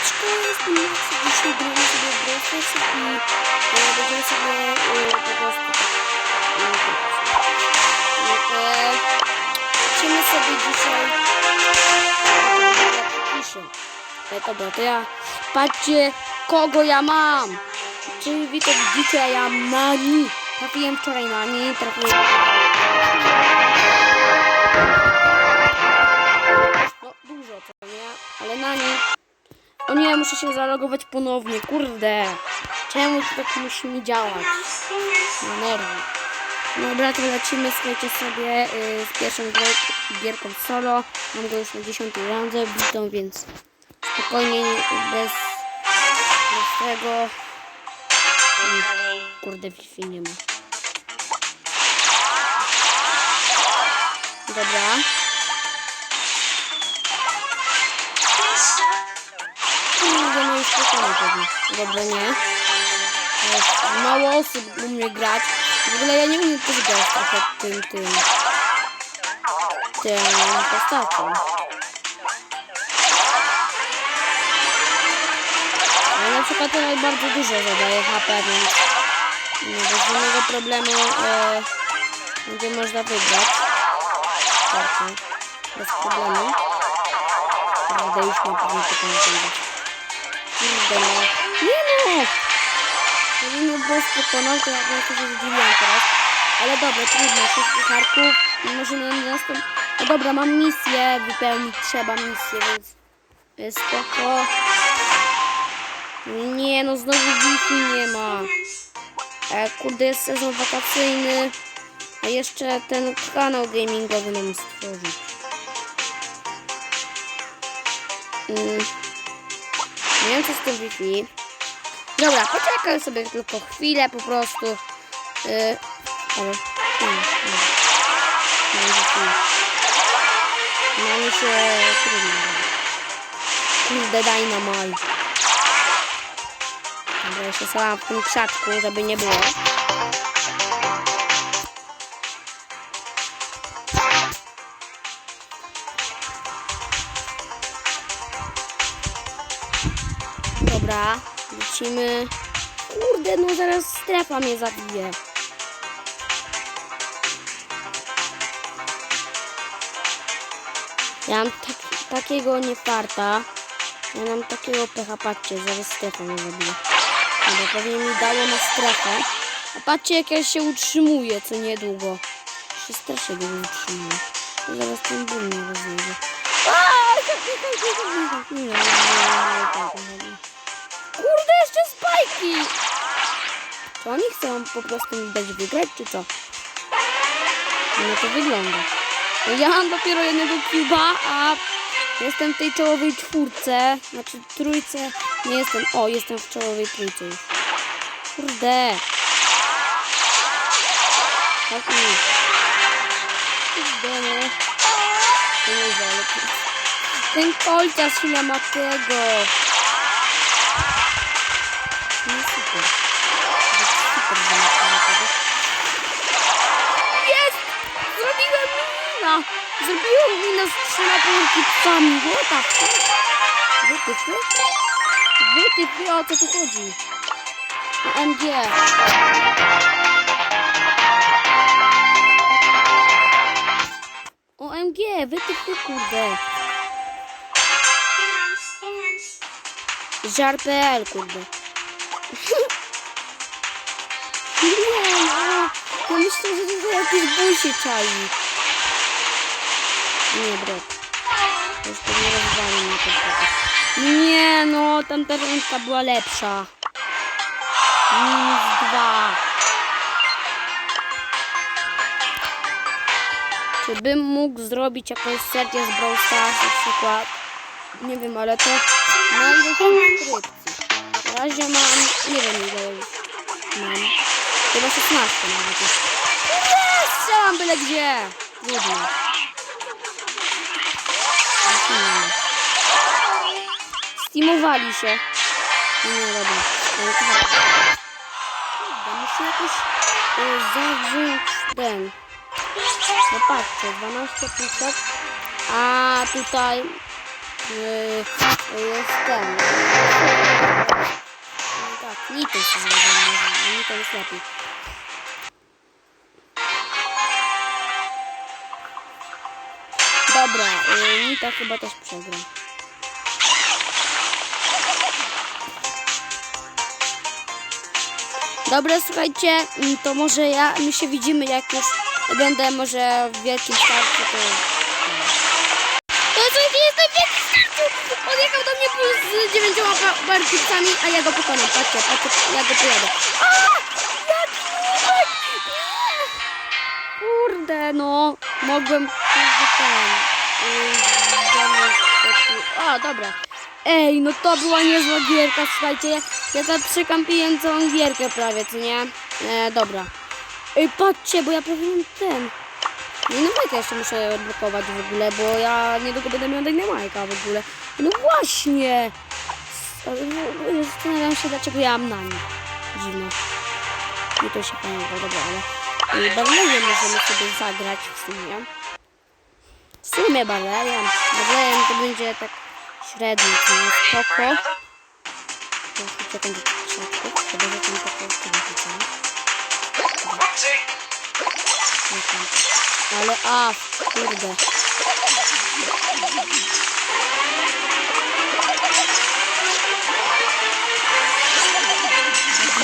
Siemaneczko, jestem Max, dzisiaj gramy sobie w Brawl Stars i e, będziemy sobie e, po prostu tak, e, e, lecimy sobie dzisiaj piszę. E, dobra, to ja patrzcie kogo ja mam. Czy wy to widzicie, ja mam Nani. Trafiłem wczoraj na nie, trafiłem muszę się zalogować ponownie, kurde. Czemu to tak musi mi działać? Na nerwy. Dobra, to lecimy, słuchajcie sobie y, z pierwszą gierką solo. Mam go już na 10 randze bitą, więc spokojnie, bez, bez tego... Kurde, Wi-Fi nie ma. Dobra. No już pokonał pewnie. Dobra, nie. Mało osób umie grać. W ogóle ja nie umiem też grać trochę tym, tym, tym postacią. Ale na przykład tutaj bardzo dużo zadaje HP, więc nie, bez żadnego problemu e, będzie można wygrać. Kartę. Bez problemu. Prawda, już mam pewnie pokonać. Kurde. Nie no! Gdybym mnie boss pokonał, to ja bym się zdziwiłam teraz. Ale dobra, trudno, wszystkich harków. Możemy na następ... No dobra, mam misję, wypełnić trzeba misję, więc jest spoko. Nie no, znowu Wi-Fi nie ma. E, kurde, jest sezon wakacyjny. A jeszcze ten kanał gamingowy nam stworzyć. Mm. Nie wiem co z tym Wi-Fi. Dobra, poczekaj sobie tylko chwilę po prostu. Yy, ale. No mi się trudno. Kurde, daj na maj. Dobra, jeszcze sama w tym krzaczku, żeby nie było. Dobra, lecimy. Kurde, no zaraz strefa mnie zabije. Ja mam tak, takiego niefarta. Ja mam takiego pecha, patrzcie, zaraz strefa mnie zabije. Dobra, pewnie mi dało na strefę. A patrzcie, jak ja się utrzymuję co niedługo. Się strasznie go utrzymuję. To zaraz ten boom mnie rozjedzie. Aaa, Czy oni chcą po prostu mi dać wygrać, czy co? No to wygląda. Ja mam dopiero jednego cuba, a jestem w tej czołowej czwórce, znaczy trójce. Nie jestem, o, jestem w czołowej trójce już. Kurde. Tak mi. Kurde, no. To nie ale Ten kolciarz ile ma tego. No. Super mina! Zrobiłem mina z trzema. What the fuck? Wytyfy? Wytyfy, o co tu chodzi? OMG. OMG, wytyfy, kurde. Żar.pl, kurde. Nie no, ja myślę, że to jakiś bój się czai. Nie, brat. To już pewnie rozwali mnie to przecież. Nie no, tamta ręka była lepsza. Minus dwa. Czy bym mógł zrobić jakąś serię z Brawl Stars na przykład? Nie wiem, ale to na ile subskrypcji. Na razie mam, nie wiem ile już mam. Chyba 16 nawet. Nie, strzelam byle gdzie. Trudno. Steamowali się. No Nie, dobra. No, to. Kurde, Muszę jakoś y, zawrzeć ten. No patrzcie, 12 puszek. A tutaj Yy, jest ten. No tak, Nito się. No Nito jest lepiej. Nita chyba też przegra. Dobra, słuchajcie, mm, to może ja, my się widzimy jak już będę może w wielkim starcie, to... To słuchajcie, jestem w wielkim starciu! Podjechał do mnie z dziewięcioma ba- barkicami, a ja go pokonam, patrzcie, patrzcie, ja go pojadę. Jaki! Kurde, no, mogłem, ten... O, dobra. Ej, no to była niezła gierka, słuchajcie. Ja, tam przekampiłem całą gierkę prawie, co nie? E, dobra. Ej, patrzcie, bo ja mam ten. Nie, no jeszcze muszę odblokować w ogóle, bo ja niedługo będę miał Dynamajka w ogóle. No właśnie! Zastanawiam się, dlaczego ja mam na nim. Dziwne. Nie to się pamięta, dobra, ale... y, Barlejem możemy sobie zagrać w sumie. W sumie Barlejem. Barlejem to będzie tak to jest spoko. To uciekam do tych środków, chyba że tam tak uciekam. Ale a, kurde.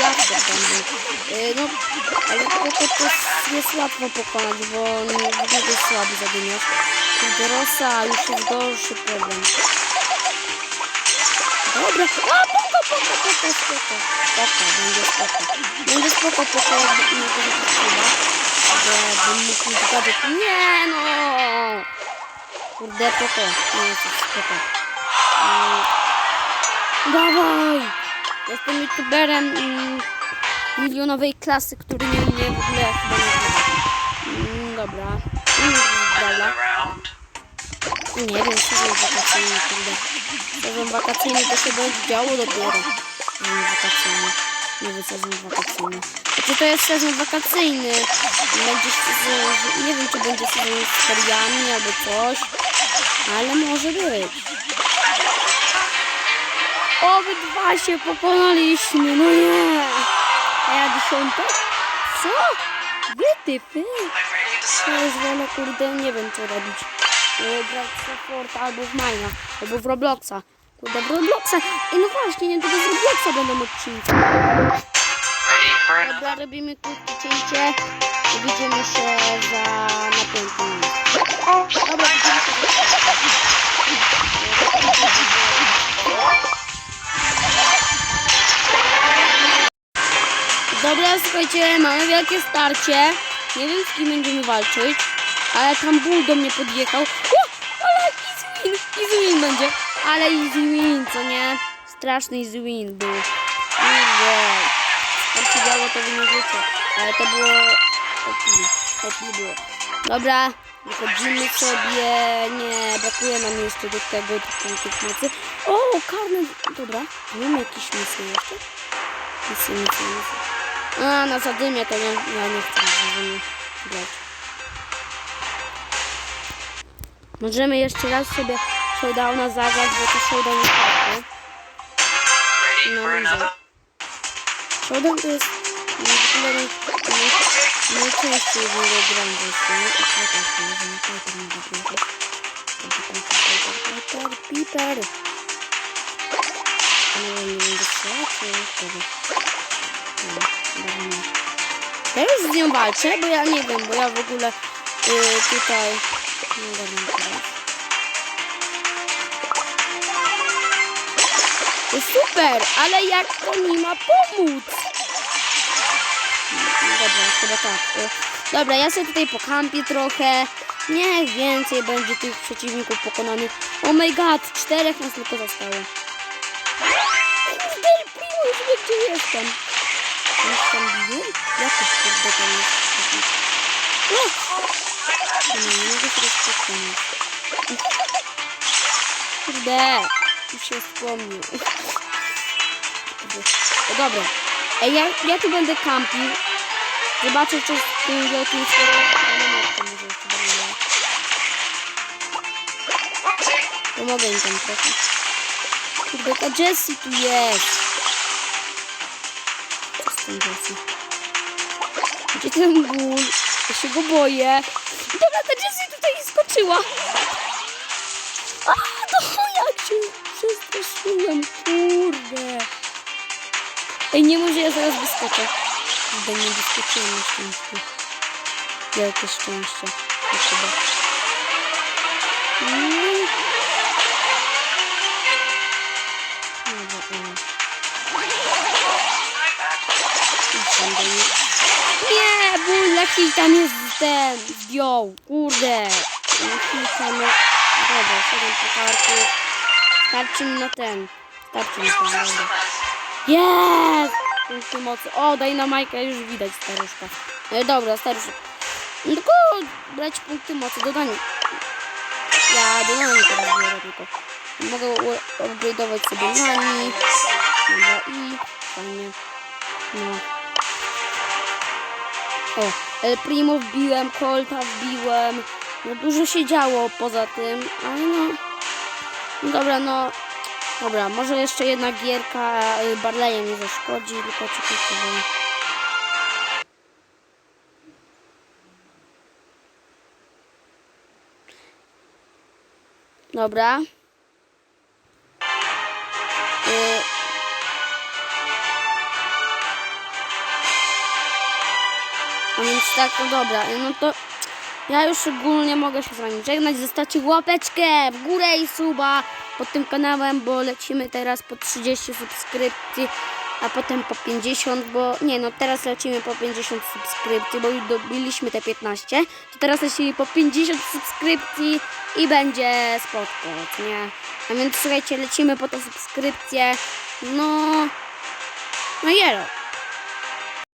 Jak to tam był? Yy, no, ale to, to jest, jest łatwo pokonać, bo nie, jest słaby zadymiarz. Kurde, Rosa, już jest gorszy problem. Dobra, a poko, poko, poko, spoko. Spoko, będzie spoko. Będzie spoko, poko, jakby nie to chyba. Bo bym mógł gadżet. Nie no! Kurde, poko. Nie, to spoko. Mm. Dawaj! Jestem youtuberem mm, milionowej klasy, który nie mnie w ogóle chyba nie. Mm, dobra. Mm, dobra. Nie wiem, sezon wakacyjny, kurde. Sezon wakacyjny to się będzie działo dopiero. Sezon wakacyjny. Nowy sezon wakacyjny. Znaczy to jest sezon wakacyjny. Będzie sezon, nie wiem czy będzie sezon z feriami albo coś. Ale może być. Obydwa się pokonaliśmy, no nie. A ja dziesiąte? Co? Wytypy? To jest wolę, kurde, nie wiem co robić. E, Grać w Support albo w Mina, albo w Robloxa. Kurde, w Robloxa. I no właśnie, nie tylko z Robloxa będą odcinki. Dobra, robimy krótkie cięcie i widzimy się za na piętną minut. Dobra, słuchajcie, mamy wielkie starcie. Nie wiem z kim będziemy walczyć, ale tam ból do mnie podjechał. O, ale easy win, easy win będzie. Ale easy win, co nie? Straszny easy win był. Kurde. Jak się działo, to wy nie wiecie. Ale to było... Okej, okay. było. Dobra, wychodzimy sobie. Nie, brakuje nam jeszcze do tego tych mocy. O, karny... Dobra, mam jakieś misje jeszcze? Misje, misje, misje. A, na zadymie to nie, ja nie chcę na zadymie grać. Możemy jeszcze raz sobie showdowna zagrać, bo to showdown jest łatwy. No, ludzie. Showdown to jest no, w ogóle najczęściej w niego gram właśnie. No i też możemy Piper nie zapiąć. Piper, Piper. Ale nie wiem, będzie strzelać, czy Nie, nie. Teraz z nią walczę, bo ja nie wiem, bo ja w ogóle y, tutaj... Nie wiem. To super, ale jak to mi ma pomóc? Dobra, chyba tak. Y, Dobra, ja sobie tutaj pokampię trochę. Niech więcej będzie tych przeciwników pokonanych. Oh my god, czterech nas tylko zostało. Kurde, już wie gdzie jestem. Jest tam bił? Jak to kurde tam jest? O! Nie, nie mogę się rozpocząć. Kurde, już się wspomnił. O, dobra. Ej, ja, ja tu będę kampił. Zobaczę, czy z tym wielkim. Pomogę im tam trochę. Kurde, ta Jessie tu jest. Jessie? Gdzie ten ból? Ja się go boję. Dobra, ta Jessie tutaj skoczyła. A, no jak się przestraszyłem, kurde. Ej, nie może ja zaraz wyskoczę. Kurde, nie wyskoczyłem na szczęście. Wielkie szczęście. Chyba. Mm. Tam nich. Nie, ból jaki tam jest ten, zdjął, kurde. Kilka no... Dobra, siedem pucharków. Starczy mi na ten. Starczy mi na ten, dobra. Jest! Punkty mocy. O, daj na Majka, już widać staruszka. E, dobra, staruszek. No Tylko brać punkty mocy, dodanie. Ja dodanie teraz biorę tylko. Mogę upgrade'ować sobie nani. Dobra, i fajnie. No. O, El Primo wbiłem, Colta wbiłem. No dużo się działo poza tym, ale no... no dobra, no... Dobra, może jeszcze jedna gierka y, Barleyem nie zaszkodzi, tylko bo... Dobra. Tak, no dobra, no to ja już ogólnie mogę się z wami żegnać. Zostawcie łapeczkę w górę i suba pod tym kanałem, bo lecimy teraz po 30 subskrypcji, a potem po 50, bo nie no, teraz lecimy po 50 subskrypcji, bo już dobiliśmy te 15, to teraz lecimy po 50 subskrypcji i będzie spotko, nie? A więc słuchajcie, lecimy po te subskrypcje, no, no jelo.